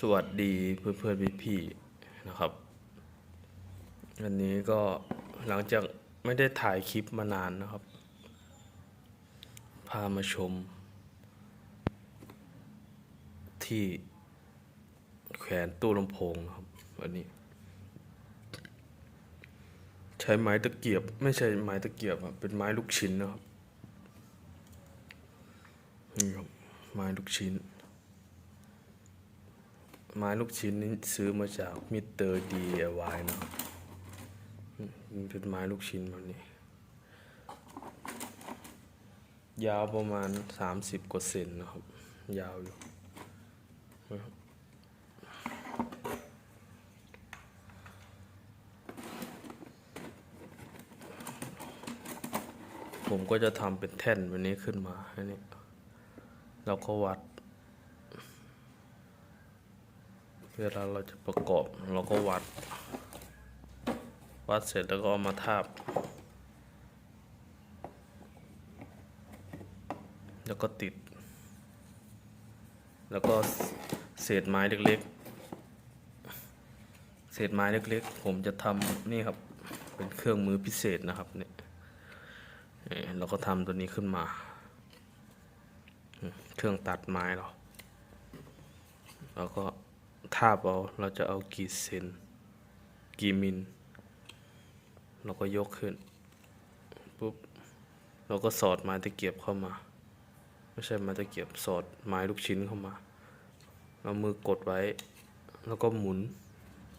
สวัสดีเพื่อนเพื่อนพี่พี่นะครับอันนี้ก็หลังจากไม่ได้ถ่ายคลิปมานานนะครับ พามาชม ที่แขวนตู้ลำโพงนะครับอันนี้ ใช้ไม้ตะเกียบ ไม่ใช่ไม้ตะเกียบอะเป็นไม้ลูกชิ้นนะครับนี่ครับไม้ลูกชิ้น ไม้ลูกชิ้นนี้ซื้อมาจากมิสเตอร์ดีวายนะครับอืมมันเป็นไม้ลูกชิ้นแบบนี้ ยาวประมาณสามสิบกว่าเซนนะครับ ยาวอยู่ผมก็จะทำเป็นแท่นแบบนี้ขึ้นมาอันนี้เราก็วัด เวลาเราจะประกอบเราก็วัด วัดเสร็จแล้วก็เอามาทาบ แล้วก็ติด แล้วก็เศษไม้เล็กๆ เศษไม้เล็กๆ ผมจะทำนี่ครับ เป็นเครื่องมือพิเศษนะครับเนี่ยเราก็ทำตัวนี้ขึ้นมา เครื่องตัดไม้เราแล้วก็ ทาบเอาเราจะเอากี่เซนกี่มิลเราก็ยกขึ้นปุ๊บเราก็สอดไม้ตะเกียบเข้ามา ไม่ใช่ไม้ตะเกียบสอดไม้ลูกชิ้นเข้ามาเรามือกดไว้ แล้วก็หมุน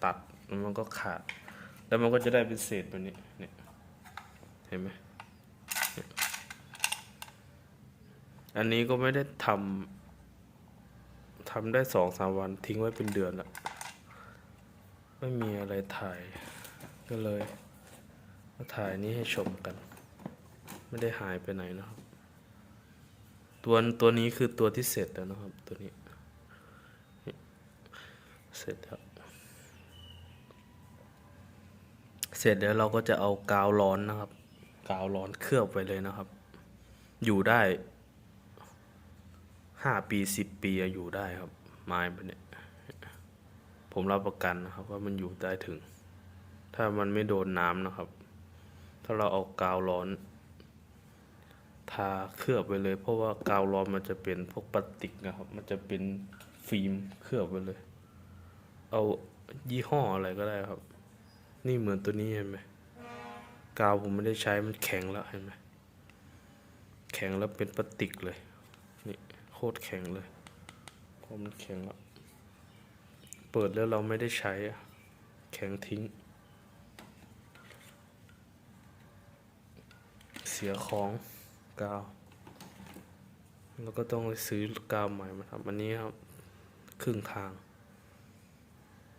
ตัดแล้วมันก็ขาด แล้วมันก็จะได้เป็นเศษแบบนี้เนี่ยเห็นไหมอันนี้ก็ไม่ได้ทำ ทำได้สองสามวันทิ้งไว้เป็นเดือนละไม่มีอะไรถ่าย ก็เลยมาถ่ายนี้ให้ชมกัน ไม่ได้หายไปไหนนะครับ ตัวตัวนี้คือตัวที่เสร็จแล้วนะครับ ตัวนี้ เสร็จแล้วเสร็จแล้วเราก็จะเอากาวร้อนนะครับ กาวร้อนเคลือบไปเลยนะครับ อยู่ได้ ห้าปีสิบปีอยู่ได้ครับ ไม้แบบเนี้ยผมรับประกันนะครับ ว่ามันอยู่ได้ถึง ถ้ามันไม่โดนน้ำนะครับ ถ้าเราเอากาวร้อน ทาเคลือบไปเลย เพราะว่ากาวร้อนมันจะเป็นพวกพลาสติกนะครับ มันจะเป็นฟิล์มเคลือบไปเลย เอายี่ห้ออะไรก็ได้ครับ นี่เหมือนตัวนี้เห็นไหมกาวผมไม่ได้ใช้มันแข็งแล้วเห็นไหมแข็งแล้วเป็นพลาสติกเลย โคตรแข็งเลยเพราะมันแข็งแล้วเปิดแล้วเราไม่ได้ใช้อะแข็งทิ้ง เสียของกาว แล้วก็ต้องไปซื้อกาวใหม่มาทำอันนี้ครับ ครึ่งทาง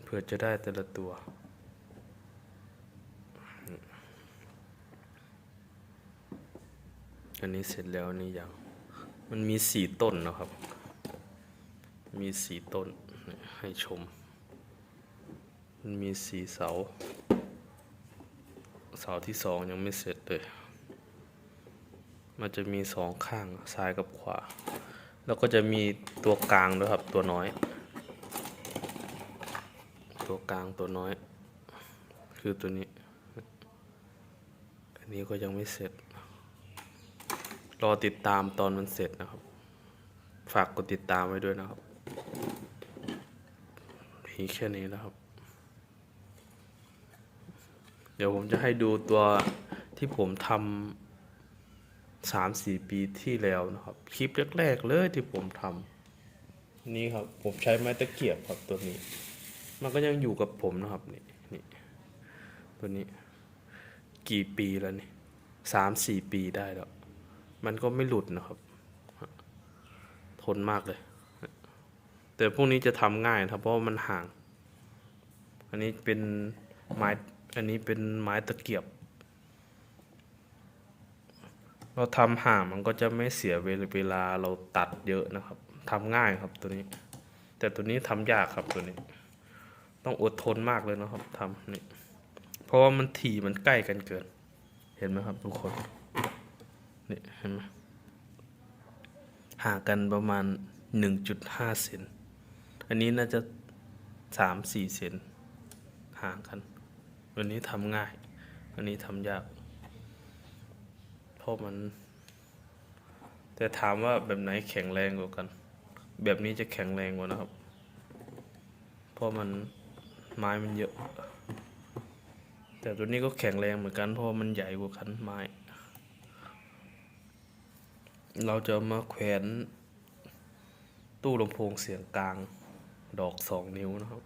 เพื่อจะได้แต่ละตัวอันนี้เสร็จแล้วนี่ยัง มันมีสี่ต้นนะครับ มีสี่ต้นให้ชม มันมีสี่เสา เสาที่สองยังไม่เสร็จเลย มันจะมีสองข้างซ้ายกับขวา แล้วก็จะมีตัวกลางด้วยครับตัวน้อย ตัวกลางตัวน้อย คือตัวนี้ อันนี้ก็ยังไม่เสร็จ รอติดตามตอนมันเสร็จนะครับ ฝากกดติดตามไว้ด้วยนะครับมีแค่นี้นะครับ เดี๋ยวผมจะให้ดูตัวที่ผมทำสามสี่ปีที่แล้วนะครับ คลิปแรกๆเลยที่ผมทำนี่ครับ ผมใช้ไม้ตะเกียบครับตัวนี้ มันก็ยังอยู่กับผมนะครับนี่นี่ตัวนี้ กี่ปีแล้วนี่สามสี่ปีได้แล้ว มันก็ไม่หลุดนะครับ ทนมากเลย แต่พวกนี้จะทำง่ายนะครับ เพราะมันห่าง อันนี้เป็นไม้อันนี้เป็นไม้ตะเกียบ เราทำห่างมันก็จะไม่เสียเวลาเราตัดเยอะนะครับทำง่ายครับตัวนี้ แต่ตัวนี้ทำยากครับตัวนี้ ต้องอดทนมากเลยนะครับทำนี่เพราะว่ามันถี่มันใกล้กันเกิน เห็นไหมครับทุกคน นี่เห็นไหมห่างกันประมาณ 1.5 เซน อันนี้น่าจะสามสี่เซนห่างกันวันนี้ทำง่ายวันนี้ทำยาก เพราะมัน แต่ถามว่าแบบไหนแข็งแรงกว่ากัน แบบนี้จะแข็งแรงกว่านะครับ เพราะมันไม้มันเยอะ แต่ตัวนี้ก็แข็งแรงเหมือนกันเพราะมันใหญ่กว่าคันไม้ เราจะมาแขวนตู้ลำโพงเสียงกลางดอกสองนิ้วนะครับ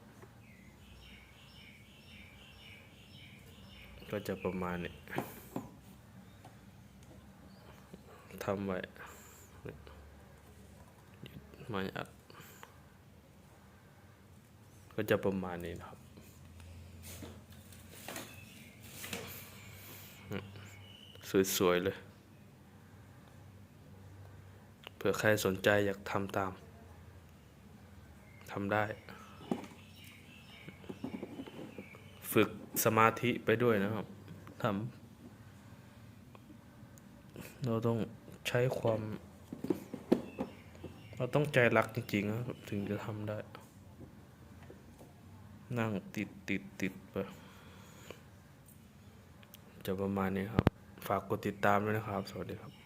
ก็จะประมาณนี้ทำไว้ไมาอัด ก็จะประมาณนี้นะครับสวย ๆ เลย เผื่อใครสนใจอยากทำตามทำได้ ฝึกสมาธิไปด้วยนะครับทำเราต้องใช้ความ เราต้องใจรักจริงๆนะครับถึงจะทำได้ นั่งติดติดติดไปจะประมาณนี้ครับ ฝากกดติดตามด้วยนะครับ สวัสดีครับ